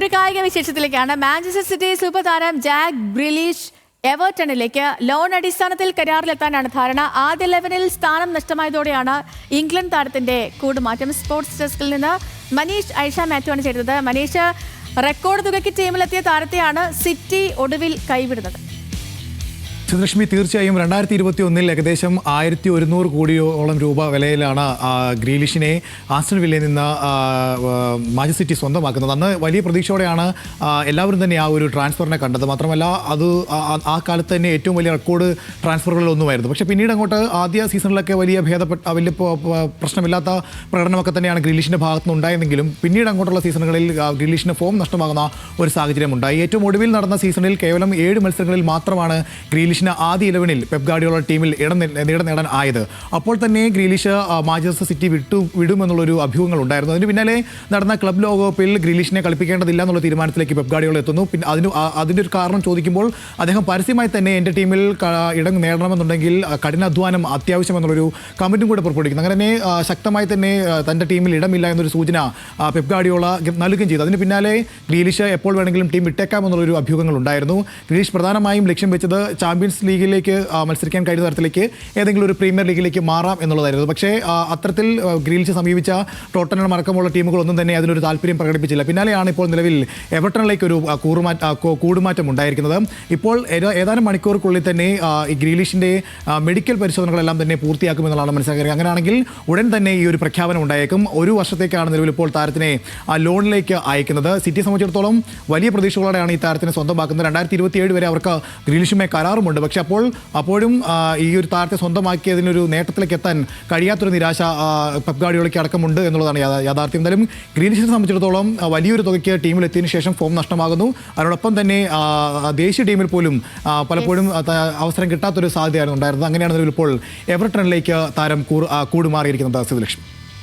ഒരു കായിക വിശേഷത്തിലേക്കാണ്. മാഞ്ചസ്റ്റർ സിറ്റി സൂപ്പർ താരം ജാക്ക് ബ്രിലീഷ് എവർട്ടണിലേക്ക് ലോൺ അടിസ്ഥാനത്തിൽ കരാറിലെത്താനാണ് ധാരണ. ആദ്യ ലെവനിൽ സ്ഥാനം നഷ്ടമായതോടെയാണ് ഇംഗ്ലണ്ട് താരത്തിന്റെ കൂടുമാറ്റം. സ്പോർട്സ് ഡെസ്കിൽ നിന്ന് മനീഷ് ഐഷ മാത്യു ആണ് ചെയ്തത് മനീഷ് റെക്കോർഡ് തുകയ്ക്ക് ടീമിലെത്തിയ താരത്തെയാണ് സിറ്റി ഒടുവിൽ കൈവിടുന്നത്. സുധലക്ഷ്മി തീർച്ചയായും രണ്ടായിരത്തി ഇരുപത്തി ഒന്നിൽ ഏകദേശം ആയിരത്തി ഒരുന്നൂറ് കോടിയോളം രൂപ വിലയിലാണ് ഗ്രീലിഷിനെ ആസ്റ്റൺ വില്ലയിൽ നിന്ന് മാഞ്ചസ്റ്റർ സിറ്റി സ്വന്തമാക്കുന്നത്. അന്ന് വലിയ പ്രതീക്ഷയോടെയാണ് എല്ലാവരും തന്നെ ആ ഒരു ട്രാൻസ്ഫറിനെ കണ്ടത്. മാത്രമല്ല അത് ആ- കാലത്ത് തന്നെ ഏറ്റവും വലിയ റെക്കോർഡ് ട്രാൻസ്ഫറുകളിൽ ട്രാൻസ്ഫറുകളിലൊന്നുമായിരുന്നു. പക്ഷേ പിന്നീട് അങ്ങോട്ട് ആദ്യ സീസണിലൊക്കെ വലിയ ഭേദപ്പെട്ട വലിയ പ്രശ്നമില്ലാത്ത പ്രകടനമൊക്കെ തന്നെയാണ് ഗ്രീലിഷിന്റെ ഭാഗത്തുനിന്ന് ഉണ്ടായിരുന്നെങ്കിലും പിന്നീട് അങ്ങോട്ടുള്ള സീസണുകളിൽ ഗ്രീലിഷിന്റെ ഫോം നഷ്ടമാകുന്ന ഒരു സാഹചര്യം ഉണ്ടായി ഏറ്റവും ഒടുവിൽ നടന്ന സീസണിൽ കേവലം ഏഴ് മത്സരങ്ങളിൽ മാത്രമാണ് ഗ്രീലിഷിന് ആദ്യ ഇലവനിൽ പെപ് ടീമിൽ ഇടം ഇടം നേടാൻ ആയത്. അപ്പോൾ തന്നെ ഗ്രീലിഷ് മാഞ്ചസ്റ്റർ സിറ്റി വിട്ടു വിടുമെന്നുള്ളൊരു അഭ്യൂഹങ്ങൾ ഉണ്ടായിരുന്നു. അതിന് പിന്നാലെ നടന്ന ക്ലബ് ലോകകപ്പിൽ ഗ്രീലിഷിനെ കളിപ്പിക്കേണ്ടതില്ല എന്നുള്ള തീരുമാനത്തിലേക്ക് പെപ് എത്തുന്നു. പിന്നെ അതിന് അതിന്റെ ഒരു കാരണം ചോദിക്കുമ്പോൾ അദ്ദേഹം പരസ്യമായി തന്നെ എന്റെ ടീമിൽ ഇടം നേടണമെന്നുണ്ടെങ്കിൽ കഠിനാധ്വാനം അത്യാവശ്യം എന്നുള്ളൊരു കമന്റും കൂടെ പുറപ്പെടുവിക്കുന്നു. അങ്ങനെ തന്നെ ശക്തമായി തന്നെ തന്റെ ടീമിൽ ഇടമില്ല എന്നൊരു സൂചന പെപ് ഗാർഡിയോള നൽകുകയും ചെയ്തു. അതിന് പിന്നാലെ ഗ്രീലിഷ് എപ്പോൾ വേണമെങ്കിലും ടീം വിട്ടേക്കാം എന്നുള്ളൊരു അഭ്യൂഹങ്ങൾ ഉണ്ടായിരുന്നു. ഗ്രീലിഷ് പ്രധാനമായും ലക്ഷ്യം വെച്ചത് ചാമ്പ്യൻസ് ലീഗിലേക്ക് മത്സരിക്കാൻ കഴിയുന്ന തരത്തിലേക്ക് ഏതെങ്കിലും ഒരു പ്രീമിയർ ലീഗിലേക്ക് മാറാം എന്നുള്ളതായിരുന്നു. പക്ഷേ അത്തരത്തിൽ ഗ്രീൽസ് സമീപിച്ച ടോട്ടനം അടക്കമുള്ള ടീമുകളൊന്നും തന്നെ അതിനൊരു താല്പര്യം പ്രകടിപ്പിച്ചില്ല. പിന്നാലെയാണ് ഇപ്പോൾ നിലവിൽ എവർട്ടണിലേക്ക് ഒരു കൂറുമാറ്റ കൂടുമാറ്റം ഉണ്ടായിരിക്കുന്നത്. ഇപ്പോൾ ഏതാനും മണിക്കൂർക്കുള്ളിൽ തന്നെ ഈ ഗ്രീലിഷിന്റെ മെഡിക്കൽ പരിശോധനകളെല്ലാം തന്നെ പൂർത്തിയാക്കുമെന്നുള്ളതാണ് മനസ്സിലാക്കുന്നത് അങ്ങനെയാണെങ്കിൽ ഉടൻ തന്നെ ഈ ഒരു പ്രഖ്യാപനം ഉണ്ടായേക്കും. ഒരു വർഷത്തേക്കാണ് നിലവിൽ ഇപ്പോൾ താരത്തിനെ ലോണിലേക്ക് അയക്കുന്നത്. സിറ്റി സംബന്ധിച്ചിടത്തോളം വലിയ പ്രതീക്ഷകളോടെയാണ് ഈ താരത്തിനെ സ്വന്തമാക്കുന്നത്. രണ്ടായിരത്തി ഇരുപത്തിയേഴ് വരെ അവർക്ക് ഗ്രീലിഷുമായി കരാറുമുണ്ട്. പക്ഷേ അപ്പോൾ അപ്പോഴും ഈ ഒരു താരത്തെ സ്വന്തമാക്കിയതിനൊരു നേട്ടത്തിലേക്ക് എത്താൻ കഴിയാത്തൊരു നിരാശ പെപ് ഗാഡിയോളയ്ക്ക് അടക്കമുണ്ട് എന്നുള്ളതാണ് യാഥാ- യാഥാർത്ഥ്യം. എന്തായാലും ഗ്രീനിഷിനെ സംബന്ധിച്ചിടത്തോളം വലിയൊരു തുകയ്ക്ക് ടീമിലെത്തിയതിനു ശേഷം ഫോം നഷ്ടമാകുന്നു. അതിനോടൊപ്പം തന്നെ ദേശീയ ടീമിൽ പോലും പലപ്പോഴും അവസരം കിട്ടാത്തൊരു സാധ്യതയാണ് ഉണ്ടായിരുന്നത്. അങ്ങനെയാണ് ഇപ്പോൾ എവർട്ടണിലേക്ക് താരം കൂടുമാറിയിരിക്കുന്നത് സിദ്ധലക്ഷ്മി